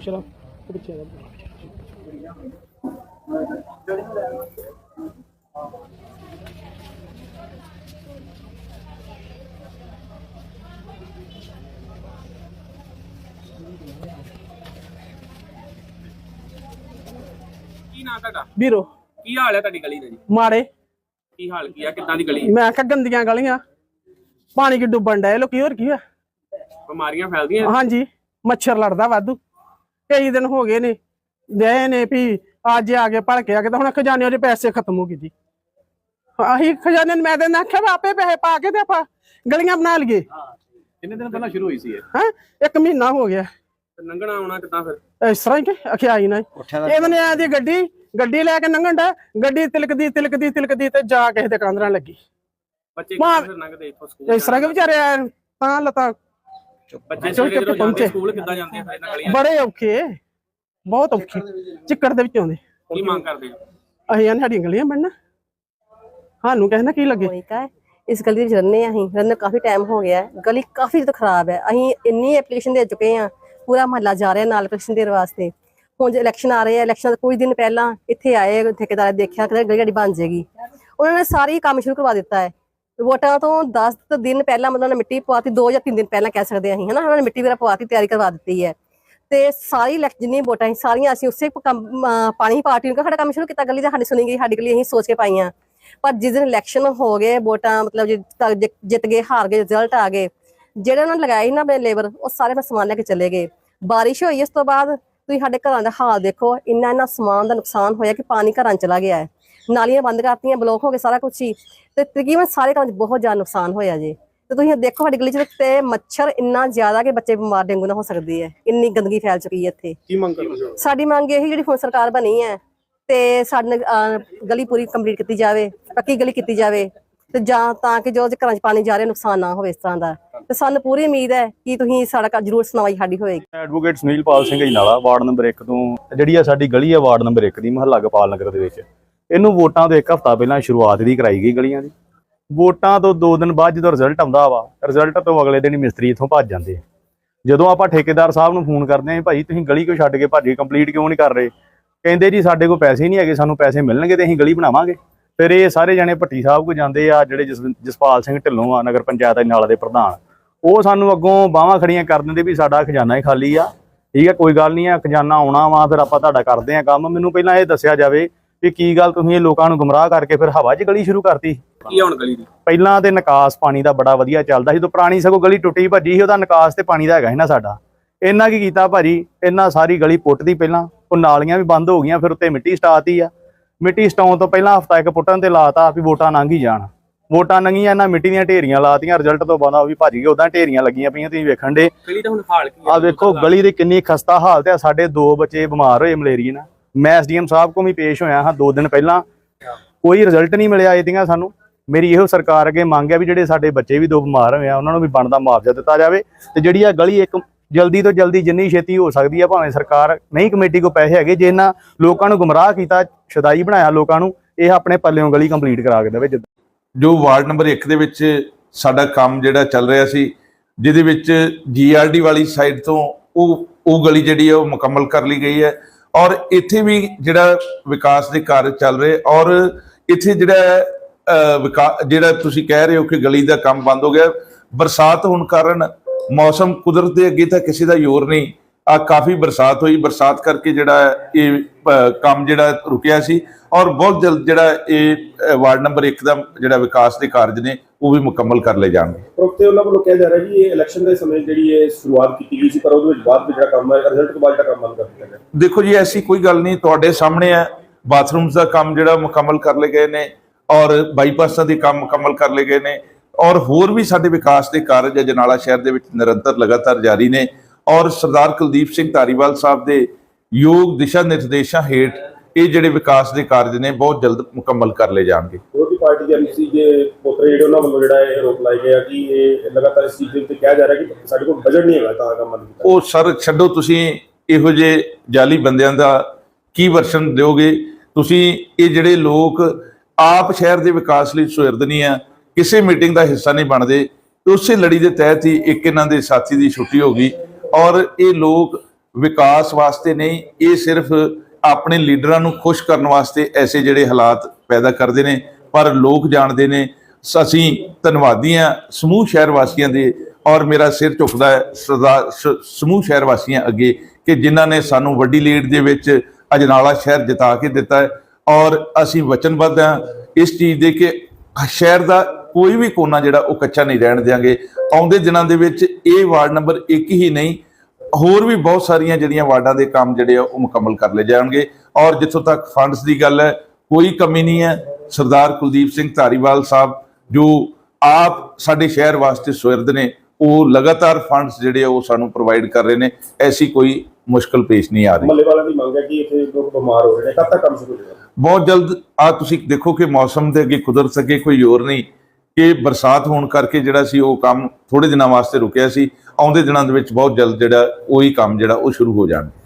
ਪਿਛਲਾ ਉਹ ਪਿੱਛੇ ਦਾ। ਕੀ ਨਾਂ ਤੁਹਾਡਾ? ਵੀਰੋ। ਕੀ ਹਾਲ ਹੈ ਤੁਹਾਡੀ ਗਲੀ ਦਾ ਜੀ? ਮਾੜੇ। ਕੀ ਹਾਲ ਕੀ ਆ? ਕਿੱਦਾਂ ਦੀ ਗਲੀ? ਮੈਂ ਕਿਹਾ ਗੰਦੀਆਂ ਗਲੀਆਂ। ਪਾਣੀ ਕਿ ਡੁੱਬਣ ਡਏ ਲੋਕੀ ਹੋਰ ਕੀ ਆ? ਬਿਮਾਰੀਆਂ ਫੈਲਦੀਆਂ? ਹਾਂਜੀ ਮੱਛਰ ਲੜਦਾ ਵਾਧੂ। ਕਈ ਦਿਨ ਹੋ ਗਏ ਨੇ ਦੇ ਨੇ ਵੀ ਅੱਜ ਆ ਕੇ ਭਲਕੇ ਆ ਕੇ ਤਾਂ ਹੁਣ ਖਜ਼ਾਨੇ ਦੇ ਪੈਸੇ ਖਤਮ ਹੋ ਗਏ ਜੀ। ਆਹੀ ਖਜ਼ਾਨੇ ਨੂੰ ਮੈਂ ਤੇ ਆਖਿਆ ਵੀ ਆਪੇ ਪੈਸੇ ਪਾ ਕੇ ਤੇ ਆਪਾਂ ਗਲੀਆਂ ਬਣਾ ਲਈਏ। ਕਿੰਨੇ ਦਿਨ ਪਹਿਲਾਂ ਸ਼ੁਰੂ ਹੋਈ ਸੀ ਇਹ? ਹੈ? ਇੱਕ ਮਹੀਨਾ ਹੋ ਗਿਆ। ਲੰਘਣਾ ਆਉਣਾ ਕਿੱਦਾਂ ਫਿਰ? ਇਸ ਤਰ੍ਹਾਂ ਹੀ ਕਿ ਅਖਿਆਈ ਨਾ। ਇਹਨਾਂ ਨੇ ਆ ਦੀ ਗੱਡੀ ਗੱਡੀ ਲੈ ਕੇ ਲੰਘਣ ਦਾ ਗੱਡੀ ਤਿਲਕਦੀ ਤਿਲਕਦੀ ਤਿਲਕਦੀ ਤੇ ਜਾ ਕਿਸੇ ਦੇ ਕਾਂਦਰਾਂ ਲੱਗੀ। ਬੱਚੇ ਕਿੱਥੇ ਲੰਘਦੇ ਇੱਥੋਂ ਸਕੂਲ ਇਸ ਤਰ੍ਹਾਂ ਕਿ ਵਿਚਾਰੇ ਤਾਂ ਲਤਾ ਬੱਚੇ ਚੁੱਕ ਕੇ ਪਹੁੰਚੇ। ਸਕੂਲ ਕਿੱਦਾਂ ਜਾਂਦੇ ਆ ਇਹਨਾਂ ਗਲੀਆਂ? ਬੜੇ ਔਖੇ ਬਹੁਤ ਔਖੇ। ਚਿੱਕੜ ਦੇ ਵਿੱਚ ਆਉਂਦੇ। ਕੀ ਮੰਗ ਕਰਦੇ? ਅਸੀਂ ਆਂ ਸਾਡੀਆਂ ਗਲੀਆਂ ਬਣਨਾ। ਸਾਨੂੰ ਨਾ ਕੀ ਲੱਗੇ? ਮੋਨਿਕਾ ਹੈ। ਇਸ ਗਲੀ ਵਿੱਚ ਰਹਿੰਦੇ ਹਾਂ ਅਸੀਂ। ਰਹਿੰਦੇ ਕਾਫੀ ਟਾਈਮ ਹੋ ਗਿਆ ਹੈ। ਗਲੀ ਕਾਫੀ ਜ਼ਿਆਦਾ ਖਰਾਬ ਹੈ। ਅਸੀਂ ਇੰਨੀ ਐਪਲੀਕੇਸ਼ਨ ਦੇ ਚੁੱਕੇ ਹਾਂ। ਪੂਰਾ ਮਹੱਲਾ ਜਾ ਰਿਹਾ ਨਾਲ ਐਪਲੀਕੇਸ਼ਨ ਦੇਣ ਵਾਸਤੇ। ਹੁਣ ਜੇ ਇਲੈਕਸ਼ਨ ਆ ਰਹੇ ਆ ਇਲੈਕਸ਼ਨ ਤੋਂ ਕੁਝ ਦਿਨ ਪਹਿਲਾਂ ਇੱਥੇ ਆਏ ਠੇਕੇਦਾਰ ਦੇਖਿਆ ਕਿ ਗਲੀ ਸਾਡੀ ਬਣ ਜਾਏਗੀ। ਉਹਨਾਂ ਨੇ ਸਾਰੀ ਕੰਮ ਸ਼ੁਰੂ ਕਰਵਾ ਦਿੱਤਾ ਹੈ। ਵੋਟਾਂ ਤੋਂ 10 ਦਿਨ ਪਹਿਲਾਂ ਮਤਲਬ ਉਹਨਾਂ ਨੇ ਮਿੱਟੀ ਪਵਾਤੀ 2 ਜਾਂ 3 ਦਿਨ ਪਹਿਲਾਂ ਕਹਿ ਸਕਦੇ ਹਾਂ ਅਸੀਂ, ਹਨਾ? ਉਹਨਾਂ ਨੇ ਮਿੱਟੀ ਵਗੈਰਾ ਪਵਾਤੀ ਤਿਆਰੀ ਕਰਵਾ ਦਿੱਤੀ ਹੈ। ਤੇ ਸਾਰੀ ਇਲੈਕਸ਼ਨ ਜਿੰਨੀ ਵੋਟਾਂ ਸੀ, ਸਾਰੀਆਂ ਅਸੀਂ ਉਸੇ ਕੰਮ ਪਾਣੀ ਪਾਰਟੀ ਨੂੰ ਸਾਡਾ ਕੰਮ ਸ਼ੁਰੂ ਕੀਤਾ ਗਲੀ ਦਾ ਸਾਡੀ ਸੁਣੀ ਗਈ, ਸਾਡੀ ਗਲੀ ਅਸੀਂ ਸੋਚ ਕੇ ਪਾਈਆਂ। ਪਰ ਜਿਸ ਦਿਨ ਇਲੈਕਸ਼ਨ ਹੋ ਗਏ, ਵੋਟਾਂ ਮਤਲਬ ਜਿ- ਜਿੱਤ ਗਏ, ਹਾਰ ਗਏ ਰਿਜ਼ਲਟ ਆ ਗਏ, ਜਿਹੜੇ ਉਹਨਾਂ ਨੇ ਲਗਾਏ ਸੀ ਨਾ ਆਪਣੇ ਲੇਬਰ, ਉਹ ਸਾਰੇ ਮੈਂ ਸਮਾਨ ਲੈ ਕੇ ਚਲੇ ਗਏ। ਬਾਰਿਸ਼ ਹੋਈ ਇਸ ਤੋਂ ਬਾਅਦ, ਤੁਸੀਂ ਸਾਡੇ ਘਰਾਂ ਦਾ ਹਾਲ ਦੇਖੋ ਇੰਨਾ ਇੰਨਾ ਸਮਾਨ ਦਾ ਨੁਕਸਾਨ ਹੋਇਆ ਕਿ ਪਾਣੀ ਘਰਾਂ 'ਚ ਚਲਾ ਗਿਆ ਹੈ। ਨਾਲੀਆਂ ਬੰਦ ਕਰਤੀਆਂ ਬਲੌਕ ਹੋ ਗਏ ਸਾਰਾ ਕੁਝ ਹੀ। ਤੇ ਤਕਰੀਬਨ ਸਾਰੇ ਘਰਾਂ 'ਚ ਬਹੁਤ ਜ਼ਿਆਦਾ ਨੁਕਸਾਨ ਹੋਇਆ ਜੀ। ਤੇ ਤੁਸੀਂ ਦੇਖੋ ਸਾਡੀ ਗਲੀ 'ਚ ਤੇ ਮੱਛਰ ਇੰਨਾ ਜ਼ਿਆਦਾ ਕਿ ਬੱਚੇ ਬਿਮਾਰ ਡੇਂਗੂ ਨਾਲ ਹੋ ਸਕਦੇ ਹੈ ਇੰਨੀ ਗੰਦਗੀ ਫੈਲ ਚੁੱਕੀ ਹੈ ਇੱਥੇ। ਕੀ ਮੰਗ ਕਰਦੇ ਹੋ? ਸਾਡੀ ਮੰਗ ਇਹ ਜਿਹੜੀ ਹੁਣ ਸਰਕਾਰ ਬਣੀ ਹੈ ਤੇ ਸਾਡੇ ਗਲੀ ਪੂਰੀ ਕੰਪਲੀਟ ਕੀਤੀ ਜਾਵੇ ਪੱਕੀ ਗਲੀ ਕੀਤੀ ਜਾਵੇ ਤੇ ਜਾਂ ਤਾਂ ਕਿ ਜੋ ਘਰਾਂ 'ਚ ਪਾਣੀ ਜਾ ਰਿਹਾ ਨੁਕਸਾਨ ਨਾ ਹੋਵੇ ਇਸ ਤਰ੍ਹਾਂ ਦਾ। ਤੇ ਸਾਨੂੰ ਪੂਰੀ ਉਮੀਦ ਹੈ ਕਿ ਤੁਸੀਂ ਸਾਡਾ ਕ- ਜ਼ਰੂਰ ਸੁਣਵਾਈ ਸਾਡੀ ਹੋਏਗੀ। ਐਡਵੋਕੇਟ ਸੁਨੀਲ ਪਾਲ ਸਿੰਘ ਜੀ ਨਾਲਾ ਵਾਰਡ ਨੰਬਰ 1 ਤੋਂ। ਜਿਹੜੀ ਆ ਸਾਡੀ ਗਲੀ ਆ ਵਾਰਡ ਨੰਬਰ 1 ਦੀ ਮਹੱਲਾ ਗੋਪਾਲ ਨਗਰ ਦੇ ਵਿੱਚ। ਇਹਨੂੰ ਵੋਟਾਂ ਤੋਂ ਇੱਕ ਹਫ਼ਤਾ ਪਹਿਲਾਂ ਸ਼ੁਰੂਆਤ ਦੀ ਕਰਾਈ ਗਈ ਗਲੀਆਂ ਦੀ। ਵੋਟਾਂ ਤੋਂ 2 ਦਿਨ ਬਾਅਦ ਜਦੋਂ ਰਿਜ਼ਲਟ ਆਉਂਦਾ ਵਾ ਰਿਜ਼ਲਟ ਤੋਂ ਅਗਲੇ ਦਿਨ ਹੀ ਮਿਸਤਰੀ ਇੱਥੋਂ ਭੱਜ ਜਾਂਦੇ ਆ। ਜਦੋਂ ਆਪਾਂ ਠੇਕੇਦਾਰ ਸਾਹਿਬ ਨੂੰ ਫੋਨ ਕਰਦੇ ਆਂ ਭਾਈ, ਤੁਸੀਂ ਗਲੀ ਕਿਉਂ ਛੱਡ ਕੇ ਭੱਜ ਗਏ? ਕੰਪਲੀਟ ਕਿਉਂ ਨਹੀਂ ਕਰ ਰਹੇ? ਕਹਿੰਦੇ, ਜੀ, ਸਾਡੇ ਕੋਲ ਪੈਸੇ ਨਹੀਂ ਹੈਗੇ, ਸਾਨੂੰ ਪੈਸੇ ਮਿਲਣਗੇ ਤੇ ਅਸੀਂ ਗਲੀ ਬਣਾਵਾਂਗੇ। ਫਿਰ ਇਹ ਸਾਰੇ ਜਣੇ ਭੱਟੀ ਸਾਹਿਬ ਕੋ ਜਾਂਦੇ ਆ, ਜਿਹੜੇ ਜਸ- ਜਸਪਾਲ ਸਿੰਘ ਢਿੱਲੋਂ ਆ, ਨਗਰ ਪੰਚਾਇਤ ਨਾਲ ਦੇ ਪ੍ਰਧਾਨ। ਉਹ ਸਾਨੂੰ ਅੱਗੋਂ ਬਾਹਾਂ ਖੜੀਆਂ ਕਰ ਦਿੰਦੇ ਵੀ ਸਾਡਾ ਖਜ਼ਾਨਾ ਹੀ ਖਾਲੀ ਆ। ਠੀਕ ਹੈ ਕੋਈ ਗੱਲ ਨਹੀਂ ਆ, ਖਜ਼ਾਨਾ ਆਉਣਾ ਵਾ, ਫਿਰ ਆਪਾਂ ਤੁਹਾਡਾ ਕਰਦੇ ਆ ਕੰਮ। ਮੈਨੂੰ ਪਹਿਲਾਂ ਇਹ ਦੱਸਿਆ ਜਾਵੇ ਕਿ ਕੀ ਗੱਲ ਤੁਸੀਂ ਇਹ ਲੋਕਾਂ ਨੂੰ ਗੁੰਮਰਾਹ ਕਰਕੇ ਫਿਰ ਹਵਾ 'ਚ ਗਲੀ ਸ਼ੁਰੂ ਕਰਤੀ? ਕੀ ਆ ਹੁਣ ਗਲੀ ਦੀ? ਪਹਿਲਾਂ ਤੇ ਨਿਕਾਸ ਪਾਣੀ ਦਾ ਬੜਾ ਵਧੀਆ ਚੱਲਦਾ ਸੀ ਜਦੋਂ ਪੁਰਾਣੀ ਸਗੋਂ ਗਲੀ ਟੁੱਟੀ ਭੱਜੀ ਸੀ ਉਹਦਾ ਨਿਕਾਸ ਤੇ ਪਾਣੀ ਦਾ ਹੈਗਾ ਸੀ ਨਾ ਸਾਡਾ। ਇਹਨਾਂ ਕੀ ਕੀਤਾ ਭਾਜੀ? ਇਹਨਾਂ ਸਾਰੀ ਗਲੀ ਪੁੱਟਦੀ ਪਹਿਲਾਂ ਉਹ ਨਾਲੀਆਂ ਵੀ ਬੰਦ ਹੋ ਗਈਆਂ ਫਿਰ ਉੱਤੇ ਮਿੱਟੀ ਸਟਾਤੀ ਆ। ਮਿੱਟੀ ਸਟਾਉਣ ਤੋਂ ਪਹਿਲਾਂ ਹਫਤਾ ਇੱਕ ਪੁੱਟਣ ਤੇ ਲਾਤਾ ਵੀ ਵੋਟਾਂ ਲੰਘ ਹੀ ਜਾਣ। ਵੋਟਾਂ ਲੰਘੀਆਂ ਇਹਨਾਂ ਮਿੱਟੀ ਦੀਆਂ ਢੇਰੀਆਂ ਲਾਤੀਆਂ ਰਿਜ਼ਲਟ ਤੋਂ ਬਾਅਦ ਉਹ ਵੀ ਭੱਜ ਗਏ ਉਦਾਂ ਢੇਰੀਆਂ ਲੱਗੀਆਂ ਪਈਆਂ ਤੁਸੀਂ ਵੇਖਣ ਦੇ। ਗਲੀ ਦਾ ਹੁਣ ਹਾਲ ਕੀ ਆ? ਵੇਖੋ ਗਲੀ ਦੀ ਕਿੰਨੀ ਖਸਤਾ ਹਾਲਤ ਹੈ ਸਾਡੇ ਦੋ ਬੱਚੇ ਬਿਮਾਰ ਹੋਏ ਮਲੇਰੀਏ ਨਾਲ। ਮੈਂ ਐਸਡੀਐਮ ਸਾਹਿਬ ਕੋਲ ਵੀ ਪੇਸ਼ ਹੋਇਆ ਹਾਂ ਦੋ ਦਿਨ ਪਹਿਲਾਂ। ਕੋਈ ਰਿਜ਼ਲਟ ਨਹੀਂ ਮਿਲਿਆ ਇਹਦੀਆਂ ਸਾਨੂੰ। ਮੇਰੀ ਇਹੋ ਸਰਕਾਰ ਅੱਗੇ ਮੰਗ ਹੈ ਵੀ ਜਿਹੜੇ ਸਾਡੇ ਬੱਚੇ ਵੀ ਦੋ ਬਿਮਾਰ ਹੋਏ ਆ, ਉਹਨਾਂ ਨੂੰ ਵੀ ਬਣਦਾ ਮੁਆਵਜ਼ਾ ਦਿੱਤਾ ਜਾਵੇ ਤੇ ਜਿਹੜੀ ਆ ਗਲੀ ਇੱਕ ਜਲਦੀ ਤੋਂ ਜਲਦੀ ਜਿੰਨੀ ਛੇਤੀ ਹੋ ਸਕਦੀ ਆ, ਭਾਵੇਂ ਸਰਕਾਰ ਨਹੀਂ ਕਮੇਟੀ ਕੋ ਪੈਸੇ ਹੈਗੇ, ਜੇ ਇਹਨਾਂ ਲੋਕਾਂ ਨੂੰ ਗੁੰਮਰਾਹ ਕੀਤਾ, ਸ਼ਦਾਈ ਬਣਾਇਆ ਲੋਕਾਂ ਨੂੰ, ਇਹ ਆਪਣੇ ਪੱਲਿਓਂ ਗਲੀ ਕੰਪਲੀਟ ਕਰਾ ਕੇ ਦੇਵੇ ਜਿੱਦਾਂ। ਜੋ ਵਾਰਡ ਨੰਬਰ 1 ਦੇ ਵਿੱਚ ਸਾਡਾ ਕੰਮ ਜਿਹੜਾ ਚੱਲ ਰਿਹਾ ਸੀ, ਜਿਹਦੇ ਵਿੱਚ ਜੀਆਰਡੀ ਵਾਲੀ ਸਾਈਡ ਤੋਂ ਉਹ ਉਹ ਗਲੀ ਜਿਹੜੀ ਹੈ ਉਹ ਮੁਕੰਮਲ ਕਰ ਲਈ ਗਈ ਹੈ। ਔਰ ਇੱਥੇ ਵੀ ਜਿਹੜਾ ਵਿਕਾਸ ਦੇ ਕਾਰਜ ਚੱਲ ਰਹੇ ਔਰ ਇੱਥੇ ਜਿਹੜਾ ਅਹ, ਵਿਕਾ ਜਿਹੜਾ ਤੁਸੀਂ ਕਹਿ ਰਹੇ ਹੋ ਕਿ ਗਲੀ ਦਾ ਕੰਮ ਬੰਦ ਹੋ ਗਿਆ ਬਰਸਾਤ ਹੋਣ ਕਾਰਨ ਮੌਸਮ ਕੁਦਰਤ ਦੇ ਅੱਗੇ ਤਾਂ ਕਿਸੇ ਦਾ ਜ਼ੋਰ ਨਹੀਂ। ਆ ਕਾਫੀ ਬਰਸਾਤ ਹੋਈ ਬਰਸਾਤ ਕਰਕੇ ਜਿਹੜਾ ਇਹ ਕੰਮ ਜਿਹੜਾ ਰੁਕਿਆ ਸੀ ਔਰ ਬਹੁਤ ਜਲਦ ਜਿਹੜਾ ਇਹ ਵਾਰਡ ਨੰਬਰ 1 ਦਾ ਜਿਹੜਾ ਵਿਕਾਸ ਦੇ ਕਾਰਜ ਨੇ ਉਹ ਵੀ ਮੁਕੰਮਲ ਕਰ ਲਏ ਜਾਣਗੇ। ਪ੍ਰੋਕਤੇ ਉਹਨਾਂ ਵੱਲੋਂ ਕਿਹਾ ਜਾ ਰਿਹਾ ਕਿ ਇਹ ਇਲੈਕਸ਼ਨ ਦੇ ਸਮੇਂ ਜਿਹੜੀ ਇਹ ਸ਼ੁਰੂਆਤ ਕੀਤੀ ਗਈ ਸੀ ਪਰ ਉਹਦੇ ਵਿੱਚ ਬਾਅਦ ਵਿੱਚ ਜਿਹੜਾ ਕੰਮ ਹੈ ਰਿਜ਼ਲਟ ਤੋਂ ਬਾਅਦ ਜਿਹੜਾ ਕੰਮ ਬੰਦ ਕਰ ਦਿੱਤਾ ਗਿਆ। ਦੇਖੋ ਜੀ ਐਸੀ ਕੋਈ ਗੱਲ ਨਹੀਂ ਤੁਹਾਡੇ ਸਾਹਮਣੇ ਹੈ। ਬਾਥਰੂਮਸ ਦਾ ਕੰਮ ਜਿਹੜਾ ਮੁਕੰਮਲ ਕਰ ਲਏ ਗਏ ਨੇ ਔਰ ਬਾਈਪਾਸਾਂ ਦੇ ਕੰਮ ਮੁਕੰਮਲ ਕਰ ਲਏ ਗਏ ਨੇ ਔਰ ਹੋਰ ਵੀ ਸਾਡੇ ਵਿਕਾਸ ਦੇ ਕਾਰਜ ਅਜਨਾਲਾ ਸ਼ਹਿਰ ਦੇ ਵਿੱਚ ਨਿਰੰਤਰ ਲਗਾਤਾਰ ਜਾਰੀ ਨੇ। ਔਰ ਸਰਦਾਰ ਕੁਲਦੀਪ ਸਿੰਘ ਧਾਰੀਵਾਲ ਸਾਹਿਬ ਦੇ ਯੋਗ ਦਿਸ਼ਾ ਨਿਰਦੇਸ਼ਾਂ ਹੇਠ ਇਹ ਜਿਹੜੇ ਵਿਕਾਸ ਦੇ ਕਾਰਜ ਨੇ ਬਹੁਤ ਜਲਦ ਮੁਕੰਮਲ ਕਰ ਲਏ ਜਾਣਗੇ। ਵਿਰੋਧੀ ਪਾਰਟੀ ਦੇ ਐਮਸੀ ਜੇ ਪੋਤਰੇ ਜਿਹੜੇ ਉਹਨਾਂ ਵੱਲੋਂ ਜਿਹੜਾ ਇਹ ਰੋਕ ਲਾਈ ਗਿਆ ਕਿ ਇਹ ਲਗਾਤਾਰ ਇਸ ਚੀਜ਼ ਦੇ ਉੱਤੇ ਕਿਹਾ ਜਾ ਰਿਹਾ ਕਿ ਸਾਡੇ ਕੋਲ ਬਜਟ ਨਹੀਂ ਹੈਗਾ ਤਾਂ ਕੰਮ ਕੀਤਾ। ਉਹ ਸਰ ਛੱਡੋ ਤੁਸੀਂ ਇਹੋ ਜਿਹੇ ਜਾਲੀ ਬੰਦਿਆਂ ਦਾ ਕੀ ਵਰਸ਼ਨ ਦਿਓਗੇ? ਤੁਸੀਂ ਇਹ ਜਿਹੜੇ ਲੋਕ ਆਪ ਸ਼ਹਿਰ ਦੇ ਵਿਕਾਸ ਲਈ ਸੁਹਿਰਦ ਨਹੀਂ ਆ ਕਿਸੇ ਮੀਟਿੰਗ ਦਾ ਹਿੱਸਾ ਨਹੀਂ ਬਣਦੇ ਉਸੇ ਲੜੀ ਦੇ ਤਹਿਤ ਹੀ ਇੱਕ ਇਹਨਾਂ ਦੇ ਸਾਥੀ ਦੀ ਛੁੱਟੀ ਹੋ ਗਈ। ਔਰ ਇਹ ਲੋਕ ਵਿਕਾਸ ਵਾਸਤੇ ਨਹੀਂ, ਇਹ ਸਿਰਫ ਆਪਣੇ ਲੀਡਰਾਂ ਨੂੰ ਖੁਸ਼ ਕਰਨ ਵਾਸਤੇ ਐਸੇ ਜਿਹੜੇ ਹਾਲਾਤ ਪੈਦਾ ਕਰਦੇ ਨੇ, ਪਰ ਲੋਕ ਜਾਣਦੇ ਨੇ ਅਸੀਂ ਧੰਨਵਾਦੀ ਹਾਂ ਸਮੂਹ ਸ਼ਹਿਰ ਵਾਸੀਆਂ ਦੇ ਔਰ ਮੇਰਾ ਸਿਰ ਝੁਕਦਾ ਹੈ ਸਰਦਾਰ ਸਮੂਹ ਸ਼ਹਿਰ ਵਾਸੀਆਂ ਅੱਗੇ ਕਿ ਜਿਨ੍ਹਾਂ ਨੇ ਸਾਨੂੰ ਵੱਡੀ ਲੀਡ ਦੇ ਵਿੱਚ ਅਜਨਾਲਾ ਸ਼ਹਿਰ ਜਿਤਾ ਕੇ ਦਿੱਤਾ ਹੈ ਔਰ ਅਸੀਂ ਵਚਨਬੱਧ ਹਾਂ ਇਸ ਚੀਜ਼ ਦੇ ਕਿ ਸ਼ਹਿਰ ਦਾ ਕੋਈ ਵੀ ਕੋਨਾ ਜਿਹੜਾ ਉਹ ਕੱਚਾ ਨਹੀਂ ਰਹਿਣ ਦਿਆਂਗੇ। ਆਉਂਦੇ ਦਿਨਾਂ ਦੇ ਵਿੱਚ ਇਹ ਵਾਰਡ ਨੰਬਰ 1 ਹੀ ਨਹੀਂ ਹੋਰ ਵੀ ਬਹੁਤ ਸਾਰੀਆਂ ਜਿਹੜੀਆਂ ਵਾਰਡਾਂ ਦੇ ਕੰਮ ਜਿਹੜੇ ਆ ਉਹ ਮੁਕੰਮਲ ਕਰ ਲਏ ਜਾਣਗੇ। ਔਰ ਜਿੱਥੋਂ ਤੱਕ ਫੰਡਸ ਦੀ ਗੱਲ ਹੈ ਕੋਈ ਕਮੀ ਨਹੀਂ ਹੈ। ਸਰਦਾਰ ਕੁਲਦੀਪ ਸਿੰਘ ਧਾਰੀਵਾਲ ਸਾਹਿਬ ਜੋ ਆਪ ਸਾਡੇ ਸ਼ਹਿਰ ਵਾਸਤੇ ਸੁਹਿਰਦ ਨੇ ਉਹ ਲਗਾਤਾਰ ਫੰਡਸ ਜਿਹੜੇ ਆ ਉਹ ਸਾਨੂੰ ਪ੍ਰੋਵਾਈਡ ਕਰ ਰਹੇ ਨੇ। ਐਸੀ ਕੋਈ ਮੁਸ਼ਕਲ ਪੇਸ਼ ਨਹੀਂ ਆ ਰਹੀ। ਮੱਲੇ ਵਾਲਿਆਂ ਦੀ ਮੰਗ ਹੈ ਕਿ ਇੱਥੇ ਲੋਕ ਬਿਮਾਰ ਹੋ ਰਹੇ ਨੇ। ਕਦ ਤੱਕ ਕੰਮ ਸ਼ੁਰੂ ਹੋ ਜਾਏਗਾ? ਬਹੁਤ ਜਲਦ ਆ ਤੁਸੀਂ ਦੇਖੋ ਕਿ ਮੌਸਮ ਦੇ ਅੱਗੇ ਕੁਦਰਤ ਅੱਗੇ ਕੋਈ ਹੋਰ ਨਹੀਂ। ਕਿ ਬਰਸਾਤ ਹੋਣ ਕਰਕੇ ਜਿਹੜਾ ਸੀ ਉਹ ਕੰਮ ਥੋੜੇ ਦਿਨਾਂ ਵਾਸਤੇ ਰੁਕਿਆ ਸੀ, ਆਉਂਦੇ ਦਿਨਾਂ ਦੇ ਵਿੱਚ ਬਹੁਤ ਜਲਦ ਜਿਹੜਾ ਉਹੀ ਕੰਮ ਜਿਹੜਾ ਉਹ ਸ਼ੁਰੂ ਹੋ ਜਾਣਗੇ।